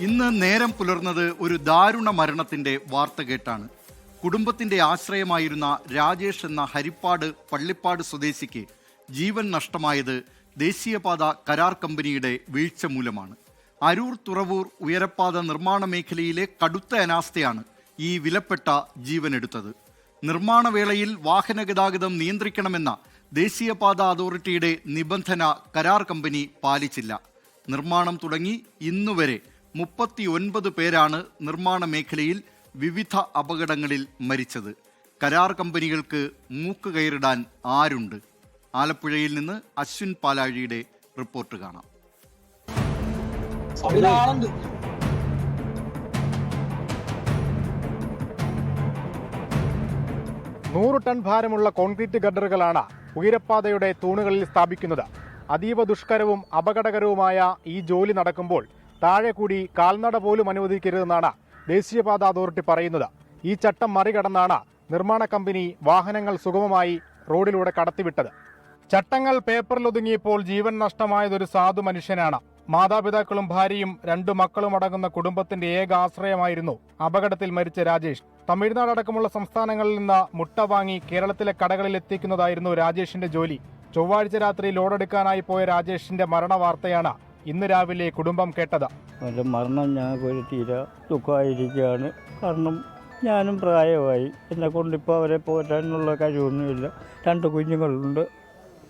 ഇന്ന് നേരം പുലർന്നത് ഒരു ദാരുണ മരണത്തിന്റെ വാർത്ത കേട്ടാണ്. കുടുംബത്തിന്റെ ആശ്രയമായിരുന്ന രാജേഷ് എന്ന ഹരിപ്പാട് പള്ളിപ്പാട് സ്വദേശിക്ക് ജീവൻ നഷ്ടമായത് ദേശീയപാത കരാർ കമ്പനിയുടെ വീഴ്ച മൂലമാണ്. അരൂർ തുറവൂർ ഉയരപ്പാത നിർമ്മാണ മേഖലയിലെ കടുത്ത അനാസ്ഥയാണ് ഈ വിലപ്പെട്ട ജീവനെടുത്തത്. നിർമ്മാണ വേളയിൽ വാഹന ഗതാഗതം നിയന്ത്രിക്കണമെന്ന ദേശീയപാത അതോറിറ്റിയുടെ നിബന്ധന കരാർ കമ്പനി പാലിച്ചില്ല. നിർമ്മാണം തുടങ്ങി ഇന്നുവരെ മുപ്പത്തി ഒൻപത് പേരാണ് നിർമ്മാണ മേഖലയിൽ വിവിധ അപകടങ്ങളിൽ മരിച്ചത്. കരാർ കമ്പനികൾക്ക് മൂക്ക് കയറിടാൻ ആരുണ്ട്? ആലപ്പുഴയിൽ നിന്ന് അശ്വിൻ പാലാഴിയുടെ റിപ്പോർട്ട് കാണാം. നൂറ് ടൺ ഭാരമുള്ള കോൺക്രീറ്റ് ഗഡറുകളാണ് ഉയരപ്പാതയുടെ തൂണുകളിൽ സ്ഥാപിക്കുന്നത്. അതീവ ദുഷ്കരവും അപകടകരവുമായ ഈ ജോലി നടക്കുമ്പോൾ താഴെ കൂടി കാൽനട പോലും അനുവദിക്കരുതെന്നാണ് ദേശീയപാത അതോറിറ്റി പറയുന്നത്. ഈ ചട്ടം മറികടന്നാണ് നിർമ്മാണ കമ്പനി വാഹനങ്ങൾ സുഗമമായി റോഡിലൂടെ കടത്തിവിട്ടത്. ചട്ടങ്ങൾ പേപ്പറിലൊതുങ്ങിയപ്പോൾ ജീവൻ നഷ്ടമായതൊരു സാധു മനുഷ്യനാണ്. മാതാപിതാക്കളും ഭാര്യയും രണ്ടു മക്കളും അടങ്ങുന്ന കുടുംബത്തിന്റെ ഏക ആശ്രയമായിരുന്നു അപകടത്തിൽ മരിച്ച രാജേഷ്. തമിഴ്നാട് അടക്കമുള്ള സംസ്ഥാനങ്ങളിൽ നിന്ന് മുട്ട വാങ്ങി കേരളത്തിലെ കടകളിൽ എത്തിക്കുന്നതായിരുന്നു രാജേഷിന്റെ ജോലി. ചൊവ്വാഴ്ച രാത്രി ലോഡെടുക്കാനായി പോയ രാജേഷിന്റെ മരണ വാർത്തയാണ് ഇന്ന് രാവിലെ കുടുംബം കേട്ടത്. അവന്റെ മരണം ഞങ്ങൾക്കൊരു തീരെ ദുഃഖമായിരിക്കുകയാണ്. കാരണം ഞാനും പ്രായമായി. എന്നെ കൊണ്ടിപ്പോൾ അവരെ പോറ്റാനുള്ള കഴിവൊന്നുമില്ല. രണ്ട് കുഞ്ഞുങ്ങളുണ്ട്.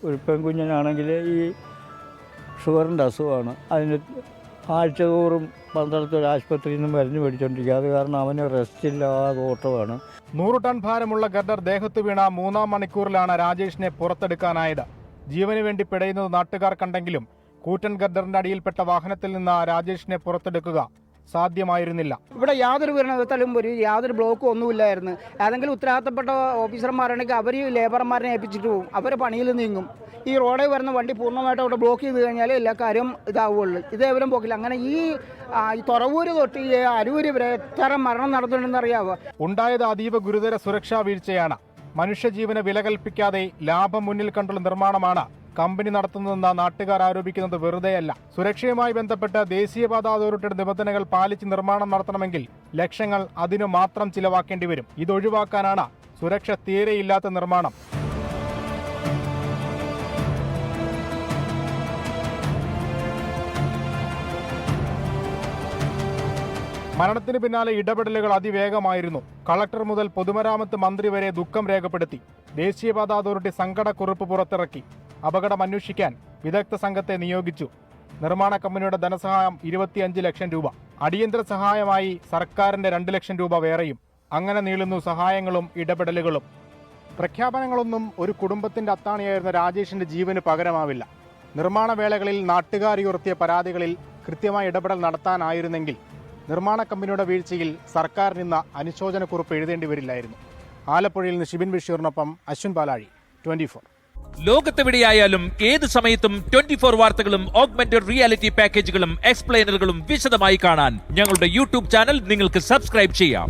ഒരു പെൺകുഞ്ഞിനാണെങ്കിൽ ഈ ഷുഗറിന്റെ അസുഖമാണ്. അതിന് ആഴ്ച തോറും പന്തളത്തൊരു ആശുപത്രിയിൽ നിന്ന് മരുന്ന് മേടിച്ചുകൊണ്ടിരിക്കുക അത് കാരണം അവന് റെസ്റ്റ് ഇല്ലാതെ ഓട്ടമാണ്. നൂറ് ടൺ ഭാരമുള്ള ഗർഡർ ദേഹത്ത് വീണ മൂന്നാം മണിക്കൂറിലാണ് രാജേഷിനെ പുറത്തെടുക്കാനായത്. ജീവന് വേണ്ടി പിടയുന്നത് നാട്ടുകാർ കണ്ടെങ്കിലും കൂറ്റൻ ഗർഡറിന്റെ അടിയിൽപ്പെട്ട വാഹനത്തിൽ നിന്ന് രാജേഷിനെ പുറത്തെടുക്കുക സാധ്യമായിരുന്നില്ല. ഇവിടെ യാതൊരു വിവരണത്തിലും ഒരു യാതൊരു ബ്ലോക്കും ഒന്നുമില്ലായിരുന്നു. ഏതെങ്കിലും ഉത്തരവാദിത്തപ്പെട്ട ഓഫീസർമാരാണെങ്കിൽ അവർ ലേബർമാരെ ഏൽപ്പിച്ചിട്ട് പോകും. അവർ പണിയിൽ നീങ്ങും. ഈ റോഡിൽ വരുന്ന വണ്ടി പൂർണമായിട്ട് അവിടെ ബ്ലോക്ക് ചെയ്ത് കഴിഞ്ഞാൽ എല്ലാ കാര്യം ഇതാവുള്ളൂ. ഇതേവരും പോക്കില്ല. അങ്ങനെ ഈ ഈ തുറവൂര് തൊട്ട് ഈ അരൂര് വരെ എത്ര മരണം നടന്നിട്ടുണ്ടെന്ന് അറിയാവോ? ഉണ്ടായത് അതീവ ഗുരുതര സുരക്ഷാ വീഴ്ചയാണ്. മനുഷ്യജീവന് വില കൽപ്പിക്കാതെ ലാഭം മുന്നിൽ കണ്ടുള്ള നിർമ്മാണമാണ് കമ്പനി നടത്തുന്നതെന്ന് നാട്ടുകാർ ആരോപിക്കുന്നത് വെറുതെയല്ല. സുരക്ഷയുമായി ബന്ധപ്പെട്ട് ദേശീയപാത അതോറിറ്റിയുടെ നിബന്ധനകൾ പാലിച്ച് നിർമ്മാണം നടത്തണമെങ്കിൽ ലക്ഷങ്ങൾ അതിനു മാത്രം ചിലവാക്കേണ്ടി വരും. ഇതൊഴിവാക്കാനാണ് സുരക്ഷ തീരെയില്ലാത്ത നിർമ്മാണം. മരണത്തിന് പിന്നാലെ ഇടപെടലുകൾ അതിവേഗമായിരുന്നു. കളക്ടർ മുതൽ പൊതുമരാമത്ത് മന്ത്രി വരെ ദുഃഖം രേഖപ്പെടുത്തി. ദേശീയപാത അതോറിറ്റി സങ്കടക്കുറിപ്പ് പുറത്തിറക്കി. അപകടം അന്വേഷിക്കാൻ വിദഗ്ധ സംഘത്തെ നിയോഗിച്ചു. നിർമ്മാണ കമ്പനിയുടെ ധനസഹായം ഇരുപത്തിയഞ്ച് ലക്ഷം രൂപ. അടിയന്തര സഹായമായി സർക്കാരിന്റെ രണ്ട് ലക്ഷം രൂപ വേറെയും. അങ്ങനെ നീളുന്നു സഹായങ്ങളും ഇടപെടലുകളും. പ്രഖ്യാപനങ്ങളൊന്നും ഒരു കുടുംബത്തിന്റെ അത്താണിയായിരുന്ന രാജേഷിന്റെ ജീവന് പകരമാവില്ല. നിർമ്മാണ വേളകളിൽ നാട്ടുകാരി ഉയർത്തിയ പരാതികളിൽ കൃത്യമായ ഇടപെടൽ നടത്താനായിരുന്നെങ്കിൽ നിർമ്മാണ കമ്പനിയുടെ വീഴ്ചയിൽ സർക്കാരിന് ഇന്ന് അനുശോചനക്കുറിപ്പ് എഴുതേണ്ടി വരില്ലായിരുന്നു. ആലപ്പുഴയിൽ നിന്ന് ഷിബിൻ ബഷീറിനൊപ്പം അശ്വിൻ പാലാഴി ട്വന്റി ഫോർ. ലോകത്തെവിടെയായാലും ഏത് സമയത്തും ട്വന്റി ഫോർ വാർത്തകളും ഓഗ്മെന്റഡ് റിയാലിറ്റി പാക്കേജുകളും എക്സ്പ്ലെയിനറുകളും വിശദമായി കാണാൻ ഞങ്ങളുടെ യൂട്യൂബ് ചാനൽ നിങ്ങൾക്ക് സബ്സ്ക്രൈബ് ചെയ്യാം.